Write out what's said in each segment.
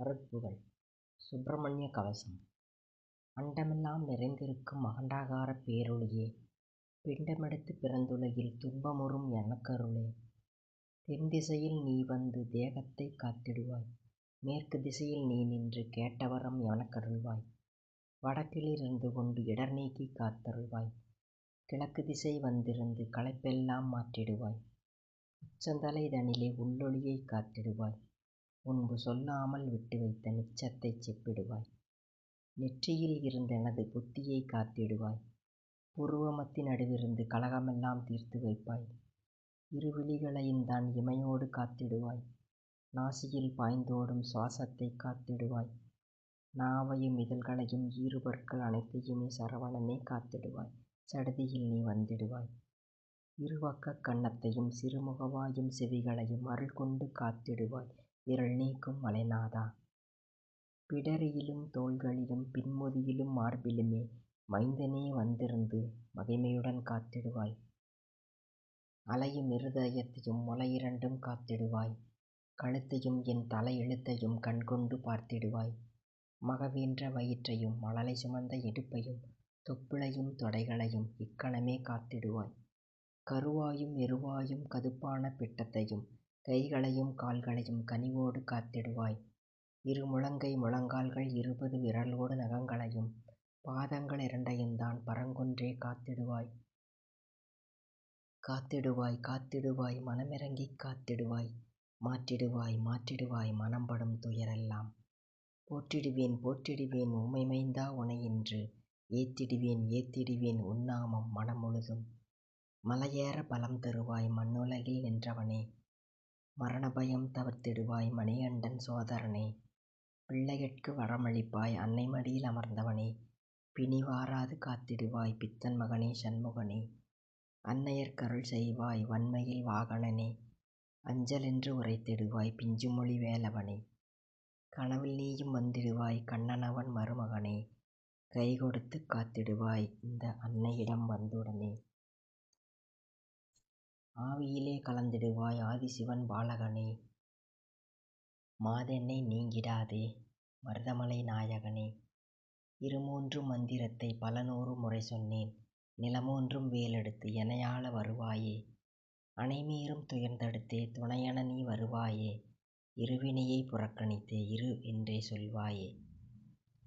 அருட்புகழ் சுப்பிரமணிய கவசம். அண்டமெல்லாம் நிறைந்திருக்கும் அகண்டாகாரப் பேரொளியே. பிண்டமெடுத்துப் பிறந்துலகில் துன்பமுறும் எனக்கருளே. தென்திசையில் நீ வந்து தேகத்தைக் காத்திடுவாய். மேற்கு திசையில் நீ நின்று கேட்டவரம் எனக்கருள்வாய். வடக்கிலிருந்து கொண்டு இடர் நீக்கிக் காத்தருள்வாய். கிழக்கு திசை வந்திருந்து களைப்பெல்லாம் மாற்றிடுவாய். உச்சந்தலை தனிலே உள்ளொளியைக் காத்திடுவாய். முன்பு சொல்லாமல் விட்டு வைத்த மிச்சத்தைச் செப்பிடுவாய். நெற்றியில் இருந்தெனது புத்தியைக் காத்திடுவாய். புருவமத்தி நடுவிருந்து கலகமெல்லாம் தீர்த்து வைப்பாய். இரு விழிகளையுந்தான் இமையோடு காத்திடுவாய். நாசியில் பாய்ந்தோடும் சுவாசத்தைக் காத்திடுவாய். நாவையும் இதழ்களையும் ஈறுபற்கள் அனைத்தையுமே சரவணனே காத்திடுவாய். சடுதியில் நீ வந்திடுவாய். இருபக்கக் கன்னத்தையும் சிறுமுகவாயும் செவிகளையும் அருள் கொண்டு காத்திடுவாய். இருள் நீக்கும் மலைநாதா. பிடரியிலும் தோள்களிலும் பின்முதுகிலும் மார்பிலுமே மைந்தனே வந்திருந்து மகிமையுடன் காத்திடுவாய். அலையும் இருதயத்தையும் முலையிரண்டும் காத்திடுவாய். கழுத்தையும் என் தலை எழுத்தையும் கண்கொண்டு பார்த்திடுவாய். மகவீன்ற வயிற்றையும் மழலை சுமந்த இடுப்பையும் தொப்புளையும் தொடைகளையும் இக்கணமே காத்திடுவாய். கருவாயும் எருவாயும் கதுப்பான பிட்டத்தையும் கைகளையும் கால்களையும் கனிவோடு காத்திடுவாய். இரு முழங்கை முழங்கால்கள் இருபது விரலோடு நகங்களையும் பாதங்கள் இரண்டையுந்தான் பரங்கொன்றே காத்திடுவாய். காத்திடுவாய் காத்திடுவாய் மனமிரங்கிக் காத்திடுவாய். மாற்றிடுவாய் மாற்றிடுவாய் மனம்படும் துயரெல்லாம். போற்றிடுவேன் போற்றிடுவேன் உமைமைந்தா உனையின்று. ஏத்திடுவேன் ஏத்திடுவேன் உன்னாமம் மனம் முழுதும் மலையேற பலம் தருவாய் மண்ணுலகில் நின்றவனே. மரணபயம் தவிர்த்திடுவாய் மணிகண்டன் சோதரனே. பிள்ளைகட்கு வரமளிப்பாய் அன்னை மடியில் அமர்ந்தவனே. பிணி வாராது காத்திடுவாய் பித்தன் மகனே சண்முகனே. அன்னையர்க்கருள் செய்வாய் வன்மையில் வாகனனே. அஞ்சலென்று உரைத்திடுவாய் பிஞ்சுமொழி வேலவனே. கனவில் நீயும் வந்திடுவாய் கண்ணனவன் மருமகனே. கைகொடுத்துக் காத்திடுவாய் இந்த அன்னையிடம் வந்துடனே ஆவியிலே கலந்திடுவாய் ஆதிசிவன் பாலகனே. மாதென்னை நீங்கிடாதே மருதமலை நாயகனே. இருமூன்று மந்திரத்தை பல நூறு முறை சொன்னேன் நிலமூன்றும் வேலெடுத்து எனையாள வருவாயே. அனைமீறும் துயர்ந்தடுத்தே துணையென நீ வருவாயே. இருவினையை புறக்கணித்தே இரு என்றே சொல்வாயே.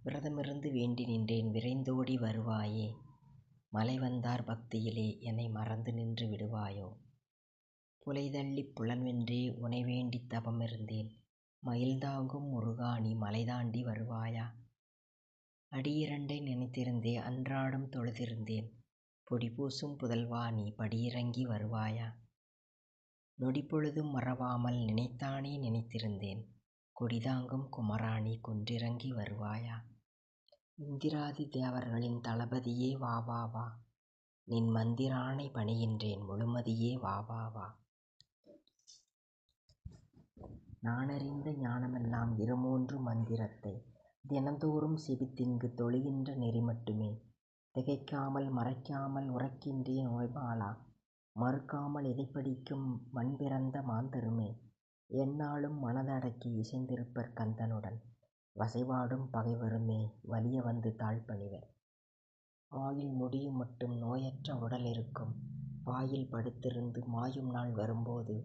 விரதமிருந்து வேண்டி நின்றேன் விரைந்தோடி வருவாயே. மலை வந்தார் பக்தியிலே என்னை மறந்து நின்று விடுவாயோ? புலைதள்ளி புலன்வென்றே உனை வேண்டித் தவமிருந்தேன் மயில்தாங்கும் முருகா நீ மலை தாண்டி வருவாயா? அடியிரண்டை நினைத்திருந்தே அன்றாடம் தொழுதிருந்தேன். பொடிபூசும் புதல்வா நீ படியிறங்கி வருவாயா? நொடிப்பொழுதும் மறவாமல் நினைத்தானே நினைத்திருந்தேன். கொடிதாங்கும் குமரா குன்றிறங்கி வருவாயா? இந்திராதி தேவர்களின் தளபதியே வா வா வா. நின் மந்திராணை பணிகின்றேன் முழுமதியே வா வா வா. நானறிந்த ஞானமெல்லாம் இருமூன்று மந்திரத்தை தினந்தோறும் சிவித்திங்கு தொழுகின்ற நெறி மட்டுமே. திகைக்காமல் மறைக்காமல் உரைக்கின்றேன் நோய்பாலா, மறுக்காமல் இதைப்படிக்கும் மண் பிறந்த மாந்தருமே? எந்நாளும் மனதடக்கி இசைந்திருப்பர் கந்தனுடன். வசைபாடும் பகைவருமே? வலிய வந்து தாழ்பணிவர் ஆயுள் முடியும் மட்டும் நோயற்ற உடல் இருக்கும். பாயில் படுத்திருந்து மாயும் நாள் வரும்போது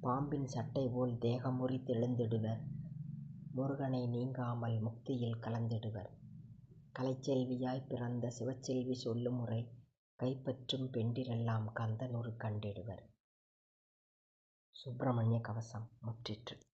பாம்பின் சட்டை போல் தேகமுறி தெழுந்திடுவர். முருகனை நீங்காமல் முக்தியில் கலந்திடுவர். கலைச்செல்வியாய் பிறந்த சிவச்செல்வி சொல்லும் முறை கைப்பற்றும் பெண்டிரெல்லாம் கந்தனுரு கண்டிடுவர். சுப்பிரமணிய கவசம் முற்றிற்று.